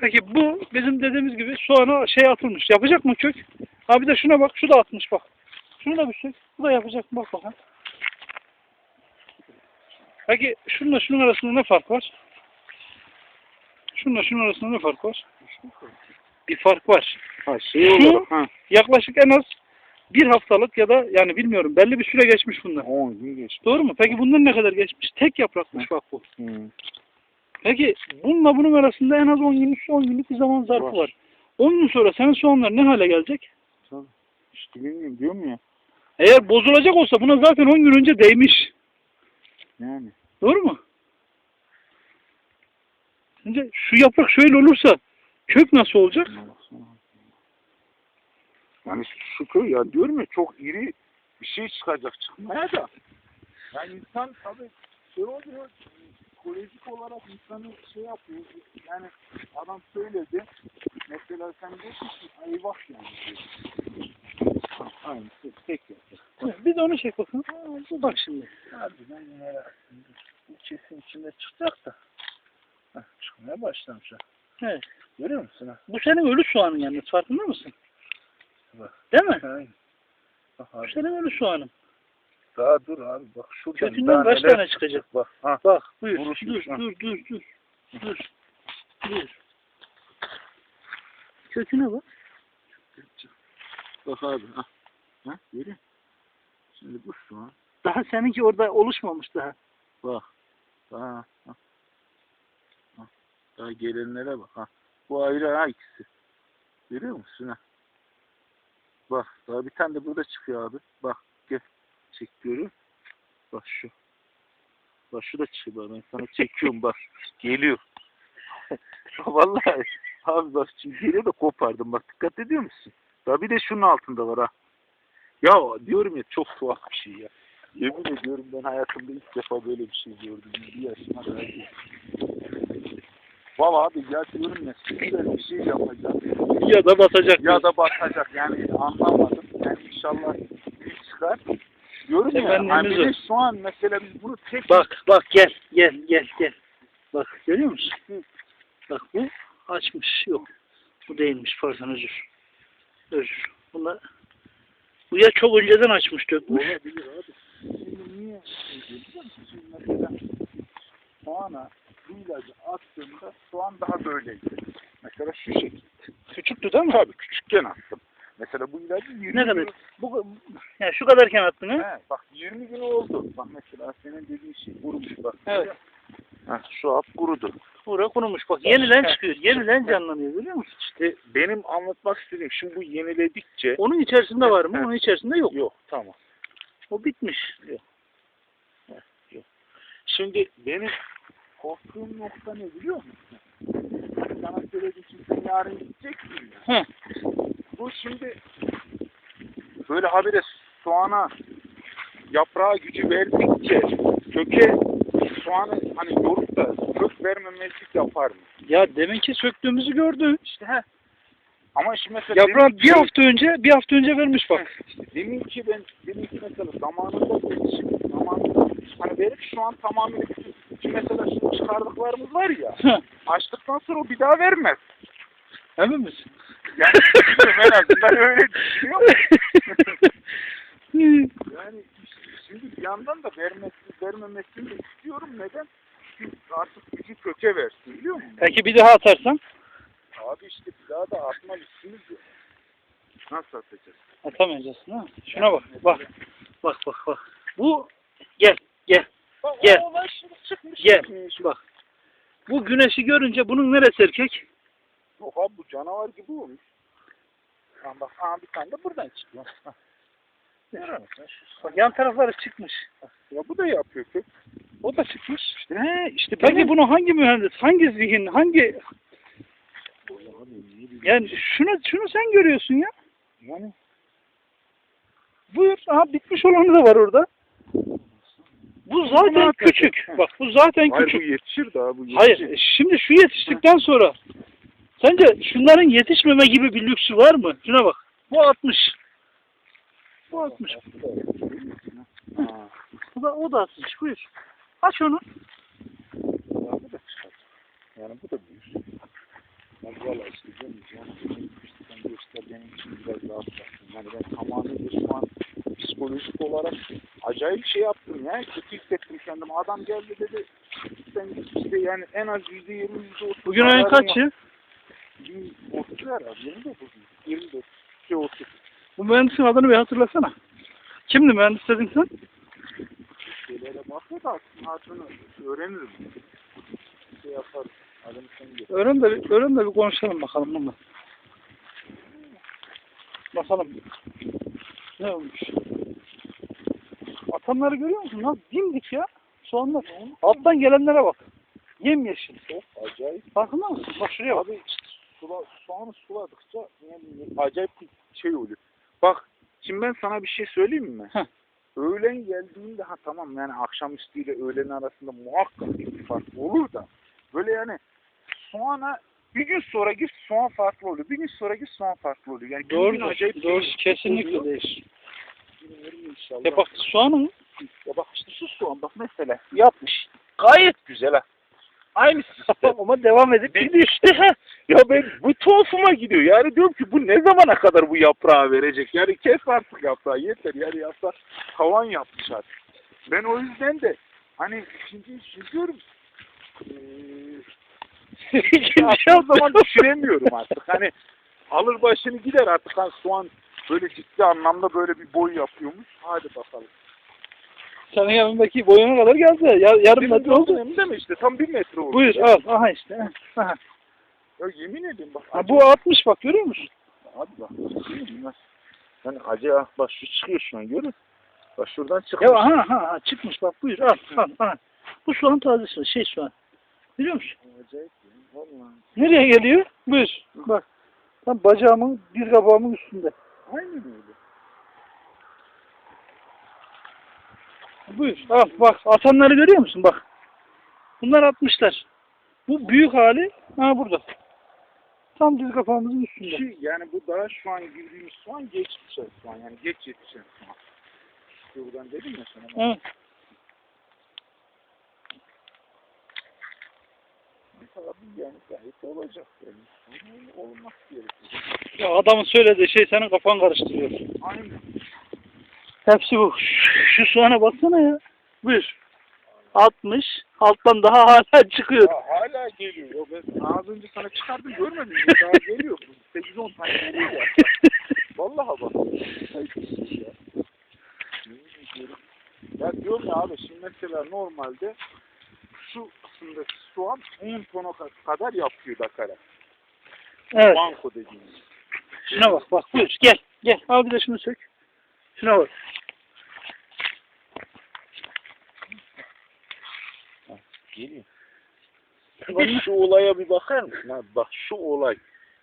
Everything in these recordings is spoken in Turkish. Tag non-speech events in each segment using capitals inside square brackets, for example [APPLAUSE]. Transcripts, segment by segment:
Peki bu bizim dediğimiz gibi soğana şey atılmış. Yapacak mı kök? Ha bir de şuna bak. Şu da atmış bak. Şunu da bir sök. Bu da yapacak mı? Bak bakalım. Peki şununla şunun arasında ne fark var? Şununla şunun arasında ne fark var? Bir fark var. Ha şey Şu- olarak ha. Yaklaşık en az bir haftalık ya da yani bilmiyorum belli bir süre geçmiş bundan. 10 gün geçti. Doğru mu? Peki bundan ne kadar geçmiş? Tek yaprakmış bak bu. Hı. Peki bununla bunun arasında en az 10 günlük 10 günlük bir zaman zarfı Var. var. 10 gün sonra senin soğanlar ne hale gelecek? İşte bilmiyorum diyorum ya. Eğer bozulacak olsa buna zaten 10 gün önce değmiş. Yani. Doğru mu? Şimdi şu yaprak şöyle olursa kök nasıl olacak? Yani şu köy ya diyorum ya çok iri bir şey çıkacak çıkmaya da. Yani insan tabii şey oluyor psikolojik olarak insanı şey yapıyor. Yani adam söyledi. Mesela sen diyorsun ki eyvah yani. Ha, Aynı yapıyor. Bir de onu çek bakın. Bak şimdi. Harbiden yine kesin içinde çıkacak da. Heh, çıkmaya başlamış ha. Evet. Görüyor musun ha? Bu senin ölü soğanın yalnız farkında mısın? Bak. Değil mi? Aynen. Bak Bu abi. senin ölü soğanın. Daha dur abi bak şuradan Kökünden daha kaç tane çıkacak? Bak ha. Bak buyur. Vuruşmuş, dur, ha. dur dur dur dur. Dur. Köküne bak. Bak abi. Ha. Ha, musun? Şimdi bu şu an. Daha seninki orada oluşmamış daha. Bak. Ha, ha. Ha. Daha gelenlere bak. Ha. Bu ayrı ha ikisi. Görüyor musun ha? Bak daha bir tane de burada çıkıyor abi. Bak gel. Çek görüyor musun? Bak şu. Bak şu da çıkıyor. Ben sana çekiyorum bak. Geliyor. [LAUGHS] Vallahi abi bak şimdi geliyor da kopardım. Bak dikkat ediyor musun? Daha bir de şunun altında var ha. Ya diyorum ya çok tuhaf bir şey ya. Yemin ediyorum ben hayatımda ilk defa böyle bir şey gördüm. Bir yaşıma da Valla abi ya diyorum ya süper bir şey yapacak. Ya da batacak. Ya da batacak yani anlamadım. Yani inşallah büyük çıkar. Diyorum ya Efendimiz hani şu an mesela biz bunu tek Bak bak gel gel gel gel. Bak görüyor musun? Bak bu açmış yok. Bu değilmiş pardon özür. Özür. Bunlar bu ya çok önceden açmış dökmüş. olabilir abi. Şimdi niye? Şimdi mesela soğana bu ilacı attığımda soğan daha böyleydi. Mesela şu şekilde. Küçüktü değil mi? Tabii küçükken attım. Mesela bu ilacı 20 Ne kadar? gün- Bu yani şu kadarken attın ha? He, bak 20 gün oldu. Bak mesela senin dediğin şey kurumuş bak. Evet. Ha, şu hap kurudu. Buraya kurumuş bak. Yeniden He. çıkıyor. Yeniden canlanıyor görüyor musun? İşte benim anlatmak istediğim şimdi bu yeniledikçe Onun içerisinde var mı? Onun içerisinde yok. yok tamam. O bitmiş. Şimdi benim korktuğum nokta ne biliyor musun? Sana söylediğim için sen yarın gideceksin ya. Hı. Bu şimdi böyle habire soğana yaprağa gücü verdikçe köke soğanı hani yorup da kök vermemezlik yapar mı? Ya deminki söktüğümüzü gördün. İşte he. Ama şimdi mesela Yaprağı demin bir ki- hafta önce bir hafta önce vermiş bak. işte demin ki ben demin ki mesela zamanında yetişim zamanında hani verip şu an tamamıyla şimdi mesela şimdi çıkardıklarımız var ya açtıktan sonra o bir daha vermez. Emin misin? Yani bilmiyorum, en azından öyle düşünüyorum. Yani şimdi bir yandan da vermesi, vermemesini de istiyorum. Neden? Çünkü artık gücü köke versin biliyor musun? Peki bir daha atarsan Abi işte bir daha da atma listimiz yok. Nasıl atacağız? atamayacaksın ha. Şuna bak. Bak. Bak bak bak. Bu gel gel Gel. O olay şimdi çıkmış. gel. gitmiş. Bak. Bu güneşi görünce bunun neresi erkek? Yok abi bu canavar gibi olmuş. Ama bak aha bir tane de buradan çıkıyor. Görüyor musun? Bak yan tarafları çıkmış. Ya bu da yapıyor kök. O da çıkmış. İşte he işte Peki benim- bunu hangi mühendis, hangi zihin, hangi yani şunu şunu sen görüyorsun ya. Yani Buyur. Aha bitmiş olanı da var orada. Bu zaten küçük. Bak bu zaten Hayır bu küçük. yetişir daha bu yetişir. Hayır. Şimdi şu yetiştikten sonra sence şunların yetişmeme gibi bir lüksü var mı? Şuna bak. Bu 60. Bu 60. Ha, Bu da o da 60. Buyur. Aç onu. bu da çıkar. Yani bu da. Yani Valla işte canım yani sen göster benim için biraz rahatlatsın. Yani ben tamamıyla şu an psikolojik olarak acayip şey yaptım ya. Kötü hissettim kendimi. Adam geldi dedi sen işte yani en az yüzde yirmi yüzde otuz. Bugün ayın kaçı? Herhalde. Yirmi dokuz mu? Yirmi dokuz. Şey otuz. Bu mühendisin adını bir hatırlasana. Kimdi mühendis dedin sen? Şeylere bakıyor da adını öğrenirim. Şey yaparım. Adını sen gör. Öğren de, bir- öğren de bir konuşalım bakalım bununla. Bakalım. Ne olmuş? Atanları görüyor musun? Lan dimdik ya. Soğanlar. Alttan gelenlere bak. Yemyeşil. Çok acayip. Farkında mısın? Bak şuraya bak. Abi sula, soğanı suladıkça yani acayip bir şey oluyor. Bak şimdi ben sana bir şey söyleyeyim mi? Heh. Öğlen geldiğinde ha tamam yani akşamüstüyle öğlen arasında muhakkak bir fark olur da böyle yani soğana bir gün sonra gir soğan farklı oluyor. Bir gün sonra gir soğan farklı oluyor. Yani gün gün Doğru. acayip Doğru. değişik Kesinlikle oluyor. değişir. Bilmiyorum inşallah. Ya bak soğanın Ya bak işte şu soğan bak mesela yapmış. Gayet güzel ha. Aynı sistem. ama devam edip Bir işte. [LAUGHS] Ya ben bu tuhafıma gidiyor. Yani diyorum ki bu ne zamana kadar bu yaprağı verecek? Yani kes artık yaprağı yeter. Yani yaprak tavan yapmış artık. Ben o yüzden de hani diyorum. Eee İkinci o zaman düşünemiyorum artık. Hani alır başını gider artık. Hani soğan böyle ciddi anlamda böyle bir boy yapıyormuş. Hadi bakalım. Senin yanındaki boyuna kadar geldi. Ya, yarım metre oldu. Hem mi işte tam bir metre oldu. Buyur ya. al. Aha işte. Aha. Ya yemin ederim bak. Ha, bu 60 bak görüyor musun? Abi bak. Yani acı ah bak şu çıkıyor şu an görüyor musun? Bak şuradan Ya çıkmış. aha aha aha, çıkmış bak buyur al al al. Bu soğan tazesi şey soğan. Biliyor musun? Acayip ya. Vallahi. Nereye geliyor? Buyur. Bak. Tam bacağımın bir kabağımın üstünde. Aynen öyle. Buyur. Al bak atanları görüyor musun? Bak. Bunlar atmışlar. Bu büyük hali ha burada. Tam diz kapağımızın üstünde. Ki yani bu daha şu an girdiğimiz soğan geç düşen soğan. Yani geç yetişen soğan. Şuradan dedim ya sana. Evet. Yani gayet olacak yani. Gerekiyor. Ya adamın söylediği şey senin kafan karıştırıyor. Aynen. Hepsi bu. Şu, soğana baksana ya. Buyur. 60. Alttan daha hala çıkıyor. Ya hala geliyor. Ya ben az önce sana çıkardım görmedin mi? Daha geliyor. 8-10 tane geliyor ya. Vallahi bak. Ya diyorum ya abi şimdi mesela normalde şu kısımdaki soğan 10 tona kadar yapıyor Dakara. Evet. Banko dediğimiz. Şuna bak bak buyur. Gel. Gel. Al bir de şunu sök. Şuna bak. Geliyor. Bir şu olaya bir bakar mısın abi? Bak şu olay.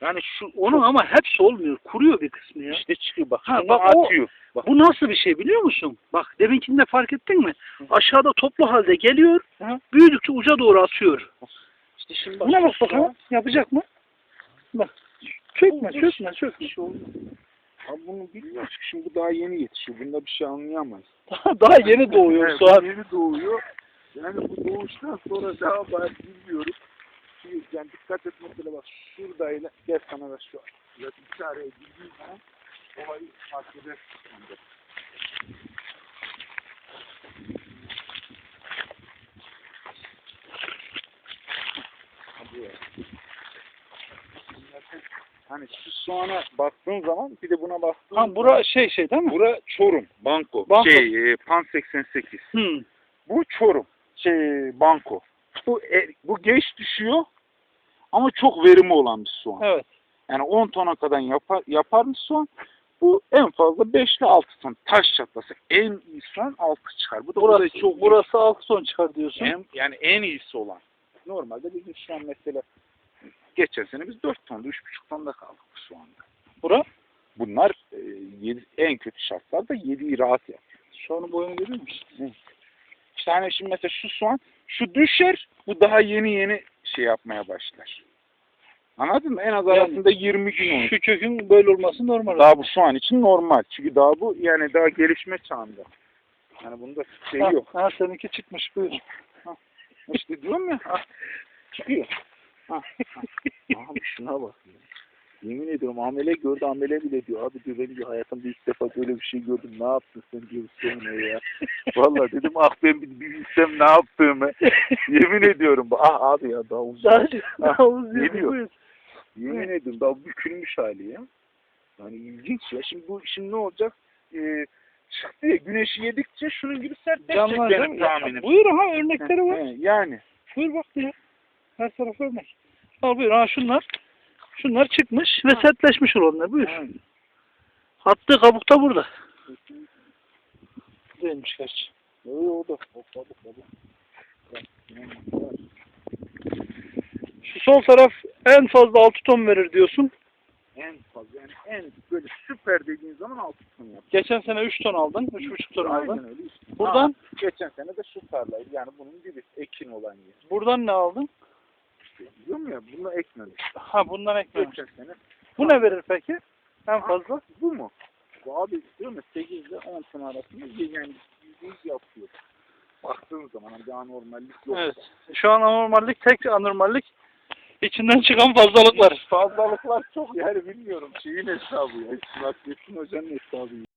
Yani şu Onun ama hepsi olmuyor. Kuruyor bir kısmı ya. işte çıkıyor bak. Ha, bak o- atıyor. Bak. Bu nasıl bir şey biliyor musun? Bak deminkinde fark ettin mi? Aşağıda toplu halde geliyor. Hı. Büyüdükçe uca doğru atıyor. İşte şimdi Buna bak bakalım. Yapacak mı? Bak. Çökme, çökme, çökme. şey oldu. Abi bunu bilmiyoruz ki şimdi bu daha yeni yetişiyor. Bunda bir şey anlayamayız. Daha, [LAUGHS] daha yeni doğuyor Evet, soğan. Yeni doğuyor. Yani bu doğuştan sonra daha var bilmiyorum. Şimdi yani dikkat et mesela bak şuradayla gel sana da şu ya bir araya girdiğin zaman olayı fark ya. Hani şu soğana baktığın zaman bir de buna baktığın Ha bura şey şey değil mi? Bura Çorum, Banko. Banko. Şey, e, Pan 88. Hmm. Bu Çorum, şey, Banko. Bu, e, bu geç düşüyor ama çok verimi olan bir soğan. Evet. Yani 10 tona kadar yapar, yapar bir soğan. Bu en fazla 5 ile 6 ton. Taş çatlasa en iyi soğan 6 çıkar. Bu da Burası burası çok burası altı son çıkar diyorsun. en, yani en iyisi olan. Normalde bizim şu an mesela geçen sene biz 4 tonda 3,5 tonda kaldık bu soğanda. Bura Bunlar e, yedi- en kötü şartlarda 7'yi rahat yap. şu anın boyunu görüyor musun? İşte hani şimdi mesela şu soğan şu düşer bu daha yeni yeni şey yapmaya başlar. Anladın mı? En az Yani arasında 20 gün olur. Şu kökün böyle olması normal. Daha bu soğan için normal. Çünkü daha bu yani daha gelişme çağında. Yani bunda şey ha, yok. ha seninki çıkmış buyur. İşte diyorum ya ah, çıkıyor. Abi [LAUGHS] şuna bak ediyorum amele gördü amele bile diyor. Abi diyor ben diyor hayatımda ilk defa böyle bir şey gördüm. Ne yaptın sen diyor sonra ya. [LAUGHS] Vallahi dedim ah ben bir, bilsem ne yaptığımı. [LAUGHS] Yemin ediyorum. Ah abi ya uzun geliyor. buyur. Yemin ediyorum daha bükülmüş hali ya. Yani ilginç ya. Şimdi bu şimdi ne olacak? Ee, çıktı ya güneşi yedikçe şunun gibi sertleşecek benim mi? tahminim. Buyur ha örnekleri var. He, yani. Buyur bak ya. Her taraf örnek. Al buyur ha şunlar. Şunlar çıkmış ve sertleşmiş olanlar. Buyur. Ha. Attığı kabuk da burada. Değilmiş gerçi. Oo, o da. Hop, hop. Şu sol taraf en fazla 6 ton verir diyorsun. En fazla yani en böyle süper dediğin zaman altı ton yap. Geçen sene 3 ton aldın. 3,5 ton aldın. Aynen öyle işte. Buradan Ha, geçen sene de süperlaydı. Yani bunun gibi ekin olan yer. buradan ne aldın? Diyorum ya bunu ekmemiş. Ha bundan eklemiş. Geçen sene. Bu ne verir peki? En fazla. Bu mu? Bu abi diyorum ya 8 ile 10 ton arasında yani yüz yapıyor. Baktığın zaman hani bir anormallik yok. Evet. Şu an anormallik tek anormallik içinden çıkan fazlalıklar. Fazlalıklar çok yani bilmiyorum şeyin hesabı ya. Nasrettin Hoca'nın hesabı.